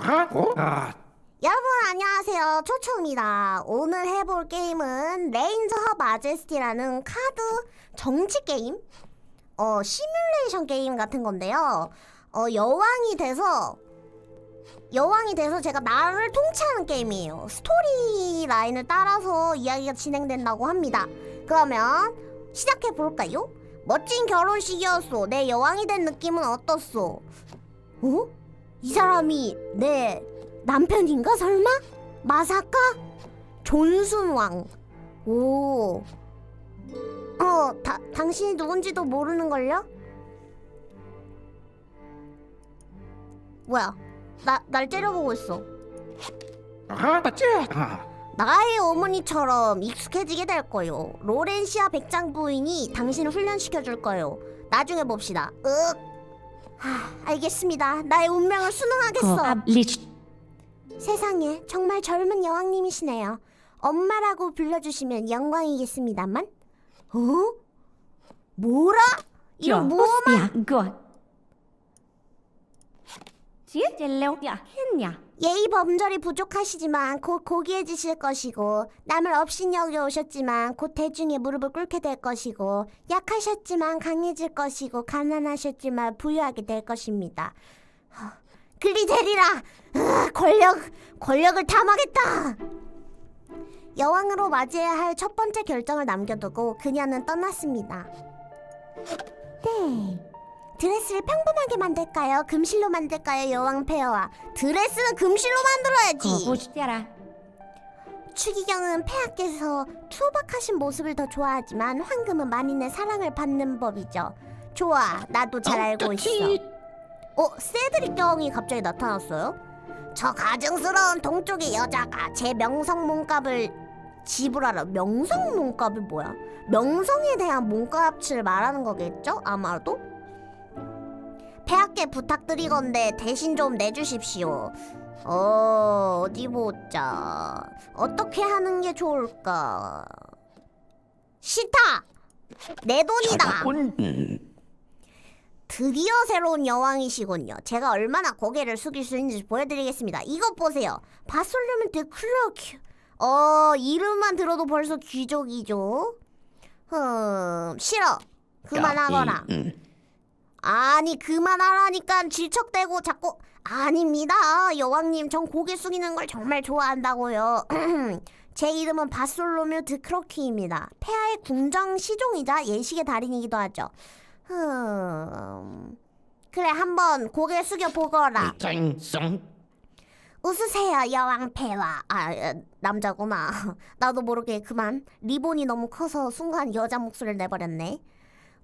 아, 여러분 안녕하세요. 초초입니다. 오늘 해볼 게임은 레인저 마제스티라는 카드 정치 게임? 어 시뮬레이션 게임 같은 건데요. 어 여왕이 돼서 여왕이 돼서 제가 나라를 통치하는 게임이에요. 스토리 라인을 따라서 이야기가 진행된다고 합니다. 그러면 시작해 볼까요? 멋진 결혼식이었어 내 여왕이 된 느낌은 어떻소? 어? 이 사람이 내 남편인가 설마? 마사카? 존순왕. 오. 어, 다, 당신이 누군지도 모르는걸요? 뭐야? 나, 날 째려보고 있어. 아, 맞지? 아, 나의 어머니처럼 익숙해지게 될 거요. 로렌시아 백장 부인이 당신을 훈련시켜 줄 거요. 나중에 봅시다. 윽. 하, 알겠습니다. 나의 운명을 순응하겠어. 거 리치 세상에 정말 젊은 여왕님이시네요. 엄마라고 불러주시면 영광이겠습니다만. 어? 뭐라? 이거 뭐? 야것 지 젤레오야 했냐 예의 범절이 부족하시지만 곧 고귀해지실 것이고 남을 없인 여겨 오셨지만 곧 대중의 무릎을 꿇게 될 것이고 약하셨지만 강해질 것이고 가난하셨지만 부유하게 될 것입니다. 하, 그리 되리라. 으아, 권력 권력을 탐하겠다. 여왕으로 맞이해야 할 첫 번째 결정을 남겨두고 그녀는 떠났습니다. 네. 드레스를 평범하게 만들까요? 금실로 만들까요? 여왕 폐하와 드레스는 금실로 만들어야지. 거부시켜라 추기경은 폐하께서 투박하신 모습을 더 좋아하지만 황금은 만인의 사랑을 받는 법이죠. 좋아, 나도 잘 알고 있어. 어, 세드릭 경이 갑자기 나타났어요? 저 가증스러운 동쪽의 여자가 제 명성 몸값을 지불하라. 명성 몸값이 뭐야? 명성에 대한 몸값을 말하는 거겠죠? 아마도? 폐하께 부탁드리건데 대신 좀 내주십시오. 어, 어디 보자. 어떻게 하는 게 좋을까? 싫다! 내 돈이다! 음, 드디어 새로운 여왕이시군요. 제가 얼마나 고개를 숙일 수 있는지 보여드리겠습니다. 이것 보세요. 바솔르멘트 클로큐. 어, 이름만 들어도 벌써 귀족이죠. 흠, 싫어. 그만하거라. 이, 음, 아니, 그만하라니까 질척대고 자꾸. 아닙니다. 여왕님, 전 고개 숙이는 걸 정말 좋아한다고요. 제 이름은 바솔로뮤 드크로키입니다. 폐하의 궁정 시종이자 예식의 달인이기도 하죠. 흠. 그래 한번 고개 숙여 보거라. 웃으세요 여왕 폐하. 아 어, 남자구나. 나도 모르게 그만. 리본이 너무 커서 순간 여자 목소리를 내버렸네.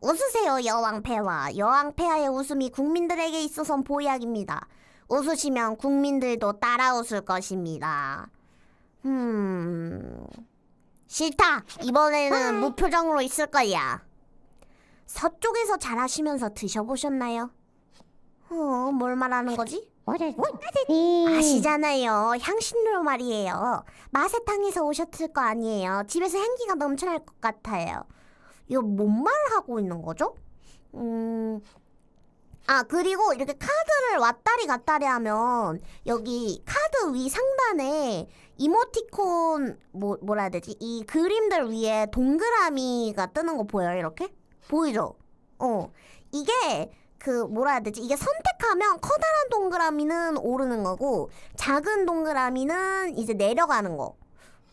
웃으세요 여왕 폐하. 여왕 폐하의 웃음이 국민들에게 있어선 보약입니다. 웃으시면 국민들도 따라 웃을 것입니다. 음. 싫다. 이번에는 무표정으로 있을 거야. 서쪽에서 자라시면서 드셔보셨나요? 어, 뭘 말하는 거지? 아시잖아요. 향신료 말이에요. 마세탕에서 오셨을 거 아니에요. 집에서 향기가 넘쳐날 것 같아요. 이거 뭔 말을 하고 있는 거죠? 음. 아, 그리고 이렇게 카드를 왔다리 갔다리 하면 여기 카드 위 상단에 이모티콘 뭐 뭐라 해야 되지? 이 그림들 위에 동그라미가 뜨는 거 보여요, 이렇게? 보이죠? 어. 이게 그 뭐라 해야 되지? 이게 선택하면 커다란 동그라미는 오르는 거고 작은 동그라미는 이제 내려가는 거.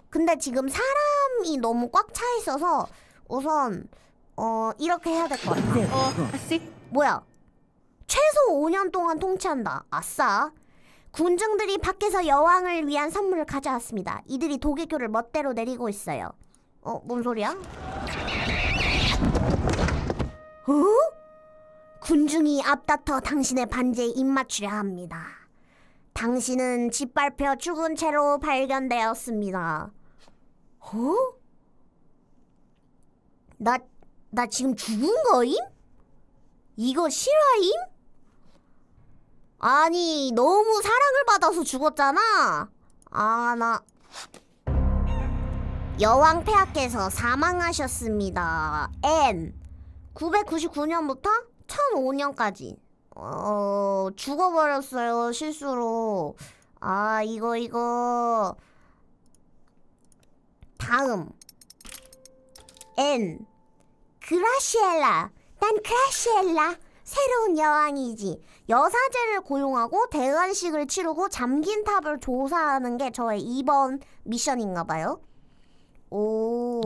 근데 지금 사람이 너무 꽉 차 있어서 우선 어 이렇게 해야 될 것 같아. 어 아씨 뭐야? 최소 5년 동안 통치한다. 아싸. 군중들이 밖에서 여왕을 위한 선물을 가져왔습니다. 이들이 도개교를 멋대로 내리고 있어요. 어, 뭔 소리야? 어? 군중이 앞다퉈 당신의 반지에 입맞추려 합니다. 당신은 짓밟혀 죽은 채로 발견되었습니다. 어? 나, 나 지금 죽은 거임? 이거 실화임? 아니 너무 사랑을 받아서 죽었잖아. 아 나 여왕 폐하께서 사망하셨습니다. N 999년부터 1005년까지 어, 죽어버렸어요, 실수로. 아, 이거, 이거. 다음. N. 그라시엘라. 난 그라시엘라. 새로운 여왕이지. 여사제를 고용하고 대관식을 치르고 잠긴 탑을 조사하는 게 저의 이번 미션인가 봐요. 오.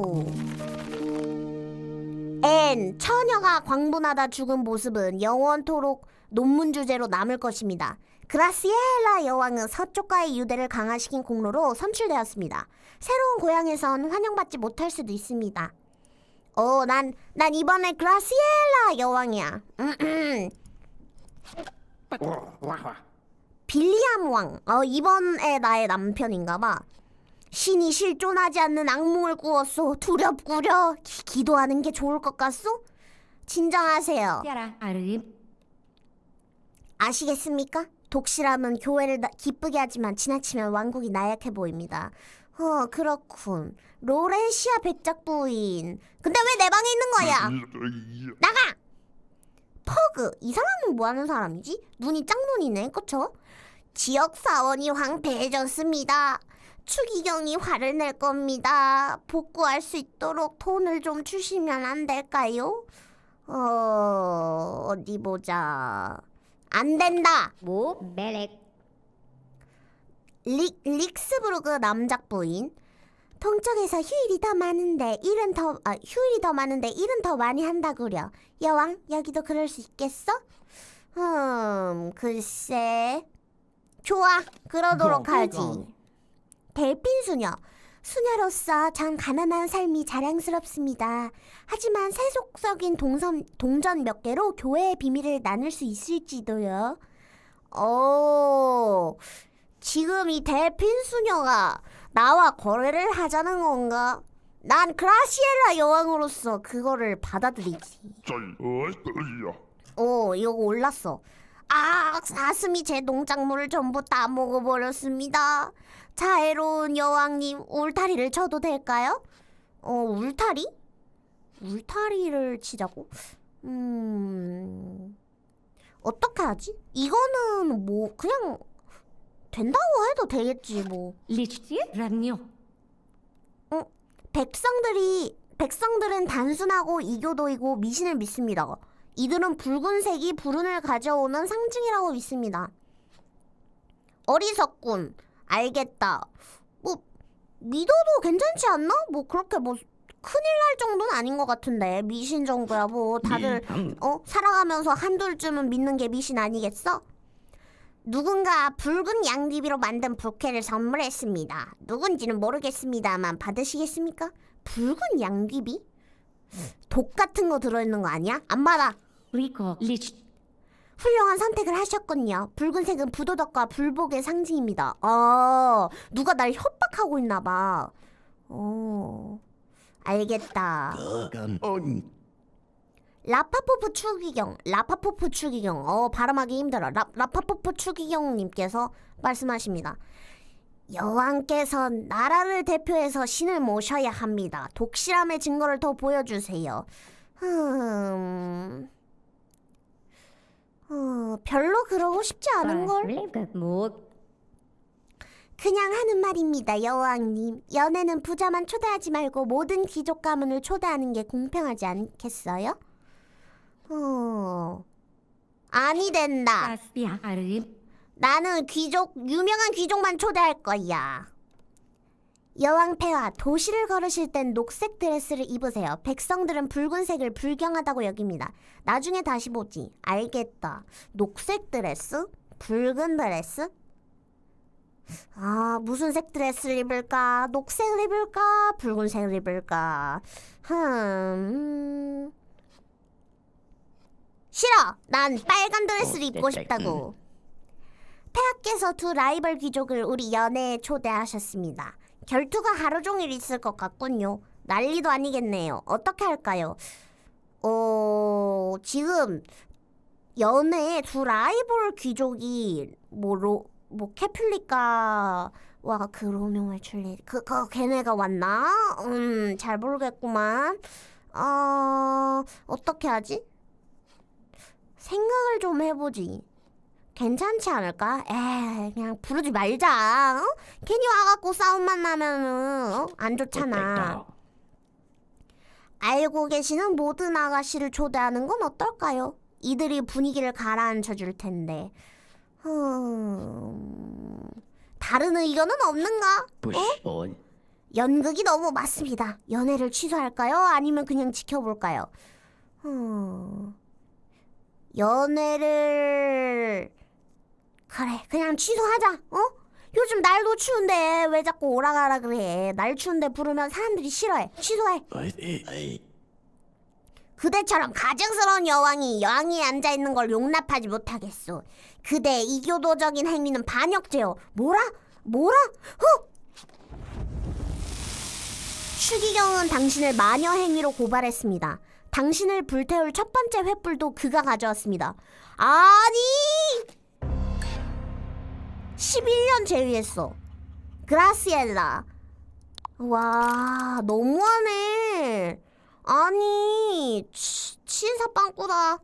N. 처녀가 광분하다 죽은 모습은 영원토록 논문 주제로 남을 것입니다. 그라시엘라 여왕은 서쪽과의 유대를 강화시킨 공로로 선출되었습니다. 새로운 고향에선 환영받지 못할 수도 있습니다. 어, 난, 난 이번에 그라시엘라 여왕이야. 와, 와, 와. 빌리암 왕. 어, 이번에 나의 남편인가봐. 신이 실존하지 않는 악몽을 꾸었소. 두렵구려. 기, 기도하는 게 좋을 것 같소? 진정하세요. 아시겠습니까? 독실함은 교회를 나- 기쁘게 하지만 지나치면 왕국이 나약해 보입니다. 어, 그렇군. 로렌시아 백작 부인. 근데 왜 내 방에 있는 거야? 나가! 퍼그. 이 사람은 뭐 하는 사람이지? 눈이 짱눈이네. 그쵸? 지역 사원이 황폐해졌습니다. 추기경이 화를 낼 겁니다. 복구할 수 있도록 돈을 좀 주시면 안 될까요? 어, 어디 보자. 안 된다. Bố. Belek. 릭, 릭스부르그 남작 부인. 동쪽에서 휴일이 더 많은데 일은 더 아, 휴일이 더 많은데 일은 더 많이 한다구려. 여왕 여기도 그럴 수 있겠어? 음 글쎄. 좋아 그러도록 하지. 델핀 수녀. 수녀로서 전 가난한 삶이 자랑스럽습니다. 하지만 세속적인 동선, 동전 몇 개로 교회의 비밀을 나눌 수 있을지도요. 오, 지금 이 델핀 수녀가 나와 거래를 하자는 건가? 난 그라시엘라 여왕으로서 그거를 받아들이지. 오, 이거 올랐어. 아, 사슴이 제 농작물을 전부 다 먹어버렸습니다. 자애로운 여왕님, 울타리를 쳐도 될까요? 어, 울타리? 울타리를 치자고? 음, 어떻게 하지? 이거는 뭐, 그냥 된다고 해도 되겠지, 뭐. Lichtie. Ranyo. 백성들이 백성들은 단순하고 이교도이고 미신을 믿습니다. 이들은 붉은색이 불운을 가져오는 상징이라고 믿습니다. 어리석군. 알겠다. 뭐 믿어도 괜찮지 않나? 뭐 그렇게 뭐 큰일 날 정도는 아닌 것 같은데 미신 정도야 뭐 다들 어 살아가면서 한둘쯤은 믿는 게 미신 아니겠어? 누군가 붉은 양귀비로 만든 부케를 선물했습니다. 누군지는 모르겠습니다만 받으시겠습니까? 붉은 양귀비? 독 같은 거 들어있는 거 아니야? 안 받아. Rico. Lich. 훌륭한 선택을 하셨군요. 붉은색은 부도덕과 불복의 상징입니다. 아, 누가 날 협박하고 있나 봐. 어, 알겠다. 라파포프 추기경, 라파포프 추기경. 어, 발음하기 힘들어. 라, 라파포프 추기경님께서 말씀하십니다. 여왕께선 나라를 대표해서 신을 모셔야 합니다. 독실함의 증거를 더 보여주세요. 음, 어, 별로 그러고 싶지 않은 걸. Một. 그냥 하는 말입니다, 여왕님. 연애는 부자만 초대하지 말고 모든 귀족 가문을 초대하는 게 공평하지 않겠어요? 어, 아니 된다. 나는 귀족, 유명한 귀족만 초대할 거야. 여왕 폐하, 도시를 걸으실 땐 녹색 드레스를 입으세요. 백성들은 붉은색을 불경하다고 여깁니다. 나중에 다시 보지. 알겠다. 녹색 드레스? 붉은 드레스? 아, 무슨 색 드레스를 입을까? 녹색을 입을까? 붉은색을 입을까? 흠. 싫어! 난 빨간 드레스를 입고 싶다고. 폐하께서 두 라이벌 귀족을 우리 연애에 초대하셨습니다. 결투가 하루 종일 있을 것 같군요. 난리도 아니겠네요. 어떻게 할까요? 어, 지금 연애에 두 라이벌 귀족이 뭐, 로, 뭐 캐플리카와 그 로미오와 줄리 그, 그 걔네가 왔나? 음, 잘 모르겠구만. 어, 어떻게 하지? 생각을 좀 해보지. 괜찮지 않을까? 에 그냥 부르지 말자. 어? 괜히 와갖고 싸움만 나면은 어? 안 좋잖아. 알고 계시는 모든 아가씨를 초대하는 건 어떨까요? 이들이 분위기를 가라앉혀 줄 텐데. 음... 다른 의견은 없는가? 부시온. 연극이 너무 맞습니다. 연애를 취소할까요? 아니면 그냥 지켜볼까요? 음... 연애를 그래 그냥 취소하자. 어? 요즘 날도 추운데 왜 자꾸 오라가라 그래? 날 추운데 부르면 사람들이 싫어해. 취소해. 그대처럼 가증스러운 여왕이 여왕위에 앉아 있는 걸 용납하지 못하겠소. 그대 이교도적인 행위는 반역죄요. 뭐라? 뭐라? 어? 추기경은 당신을 마녀 행위로 고발했습니다. 당신을 불태울 첫 번째 횃불도 그가 가져왔습니다. 아니! 11년 제위했어. 그라시엘라. 와, 너무하네. 아니, 치, 치사 빵꾸다.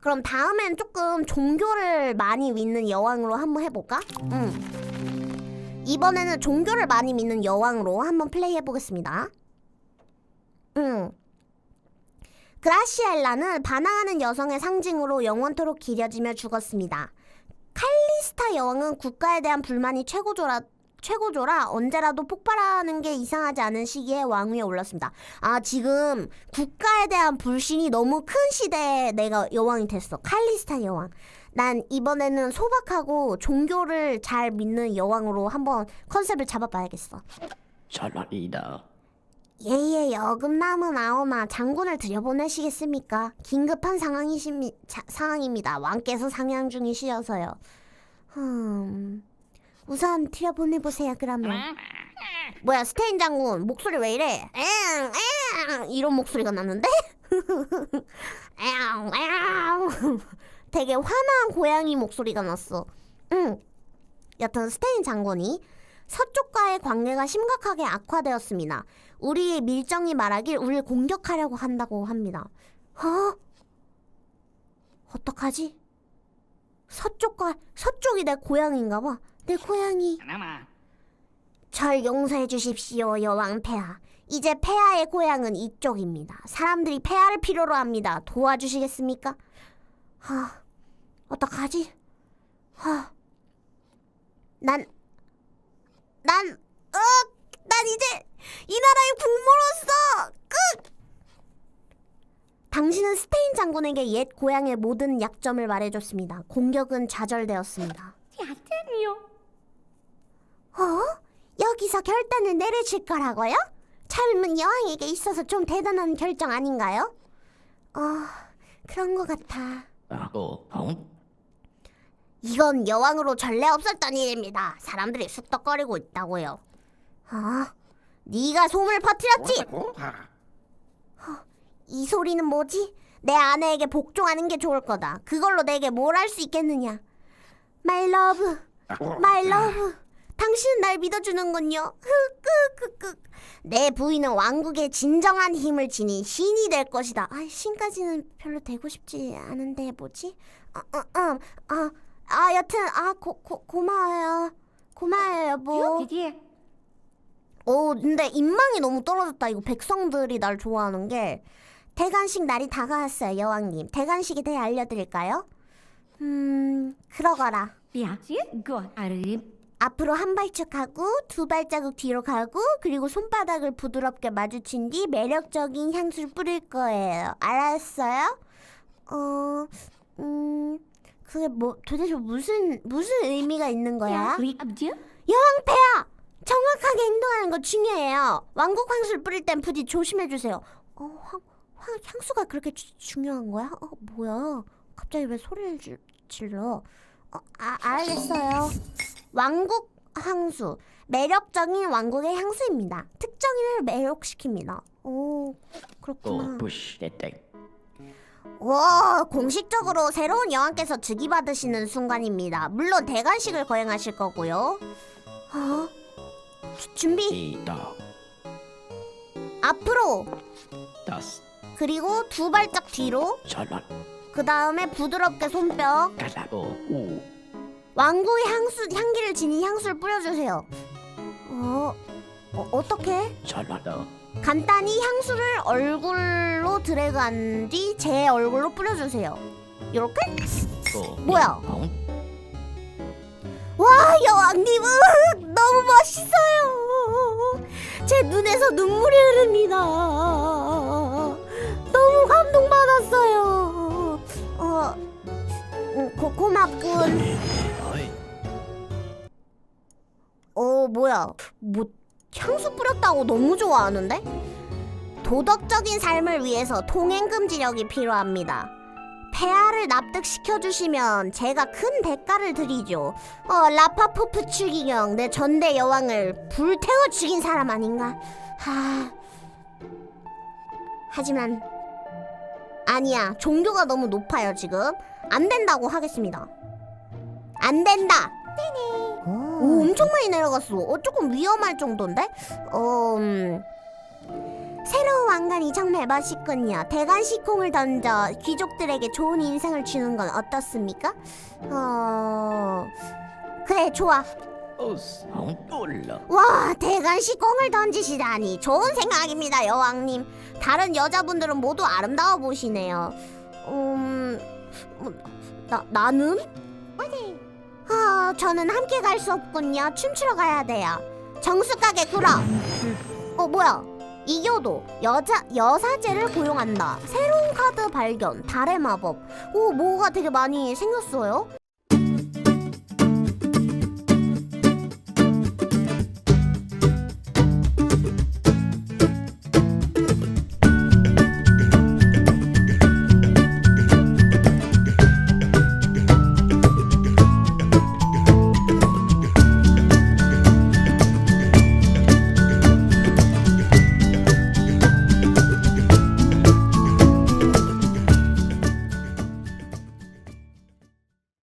그럼 다음엔 조금 종교를 많이 믿는 여왕으로 한번 해볼까? 응. 이번에는 종교를 많이 믿는 여왕으로 한번 플레이 해보겠습니다. 응. 그라시엘라는 반항하는 여성의 상징으로 영원토록 기려지며 죽었습니다. 칼리스타 여왕은 국가에 대한 불만이 최고조라 최고조라 언제라도 폭발하는 게 이상하지 않은 시기에 왕위에 올랐습니다. 아 지금 국가에 대한 불신이 너무 큰 시대에 내가 여왕이 됐어. 칼리스타 여왕. 난 이번에는 소박하고 종교를 잘 믿는 여왕으로 한번 컨셉을 잡아봐야겠어. 잘라리다. 예예 여금남은 아오나 장군을 들여보내시겠습니까? 긴급한 상황이십니, 자, 상황입니다. 왕께서 상향 중이시어서요. 음, 우선 들여보내보세요 그러면. 뭐야 스테인 장군 목소리 왜 이래? 엥, 엥, 이런 목소리가 났는데? 엥, 엥. 되게 화난 고양이 목소리가 났어. 응. 여튼 스테인 장군이 서쪽과의 관계가 심각하게 악화되었습니다. 우리의 밀정이 말하길 우리를 공격하려고 한다고 합니다. 어? 어떡하지? 서쪽과 서쪽이 내 고향인가 봐. 내 고향이. 절 용서해 주십시오, 여왕 폐하. 이제 폐하의 고향은 이쪽입니다. 사람들이 폐하를 필요로 합니다. 도와주시겠습니까? 하, 어떡하지? 하, 난, 난, 어, 난 이제 이 나라의 국모로서 끝! 당신은 스테인 장군에게 옛 고향의 모든 약점을 말해줬습니다. 공격은 좌절되었습니다. 어? 여기서 결단을 내리실 거라고요? 젊은 여왕에게 있어서 좀 대단한 결정 아닌가요? 어, 그런 것 같아. 아고 어? 이건 여왕으로 전례 없었던 일입니다. 사람들이 쑥덕거리고 있다고요. 아, 네가 소문을 퍼뜨렸지? 뭐, 뭐, 뭐? 이 소리는 뭐지? 내 아내에게 복종하는 게 좋을 거다. 그걸로 내게 뭘 할 수 있겠느냐? My love, 아, my love. 당신은 날 믿어주는군요. 흑흑흑흑. 내 부인은 왕국의 진정한 힘을 지닌 신이 될 것이다. 아, 신까지는 별로 되고 싶지 않은데 뭐지? 아, 아, 아, 아, 아 여튼 아 고, 고, 고마워요. 고마워요 여보. 근데 인망이 너무 떨어졌다. 이거 백성들이 날 좋아하는 게 대관식 날이 다가왔어요, 여왕님. 대관식에 대해 알려드릴까요? 음, 그러거라. 앞으로 한 발짝 가고 두 발자국 뒤로 가고 그리고 손바닥을 부드럽게 마주친 뒤 매력적인 향수를 뿌릴 거예요. 알았어요? 어, 음, 그게 뭐 도대체 무슨 무슨 의미가 있는 거야? Abdieu. 여왕 폐하! 정확하게 행동하는 거 중요해요. 왕국 향수를 뿌릴 땐 부디 조심해 주세요. 어, 황, 황, 향수가 그렇게 주- 중요한 거야? 어, 뭐야? 갑자기 왜 소리를 질, 질러? 어, 아, 알겠어요. 왕국 향수. 매력적인 왕국의 향수입니다. 특정인을 매력시킵니다. 오, 오 그렇구나. 부시 대땡. 와, 공식적으로 새로운 여왕께서 즉위받으시는 순간입니다. 물론 대관식을 거행하실 거고요. 어? 주- 준비. 이다 앞으로 다스 그리고 두 발짝 뒤로 잘라 그 다음에 부드럽게 손뼉. 가라고. 오. 왕구의 향수 향기를 지닌 향수를 뿌려주세요. 어, 어 어떻게? 잘났다. 간단히 향수를 얼굴로 드래그한 뒤 제 얼굴로 뿌려주세요. 이렇게? 고. 뭐야? 어? 와 여왕님 으, 너무 멋있어요. 제 눈에서 눈물이 흐릅니다. 너무 감동받았어요. 어, 음, 고, 고맙군. 어 뭐야 뭐 향수 뿌렸다고 너무 좋아하는데? 도덕적인 삶을 위해서 통행 금지력이 필요합니다. 폐하를 납득시켜 주시면 제가 큰 대가를 드리죠. 어 라파푸프 추기경 내 전대 여왕을 불태워 죽인 사람 아닌가? 하. 하지만 아니야 종교가 너무 높아요 지금 안 된다고 하겠습니다. 안 된다. 오, 엄청 많이 내려갔어. 어, 조금 위험할 정도인데? 어, 음. 새로운 왕관이 정말 멋있군요. 대관 시콩을 던져 귀족들에게 좋은 인상을 주는 건 어떻습니까? 어, 그래, 좋아. 어, 성. 와, 대관 시콩을 던지시다니 좋은 생각입니다, 여왕님. 다른 여자분들은 모두 아름다워 보시네요. 음, 뭐, 나 나는? 아, 저는 함께 갈 수 없군요. 춤추러 가야 돼요. 정숙하게 굴어. 어, 뭐야? 이교도 여자 여사제를 고용한다. 새로운 카드 발견. 달의 마법. 오, 뭐가 되게 많이 생겼어요.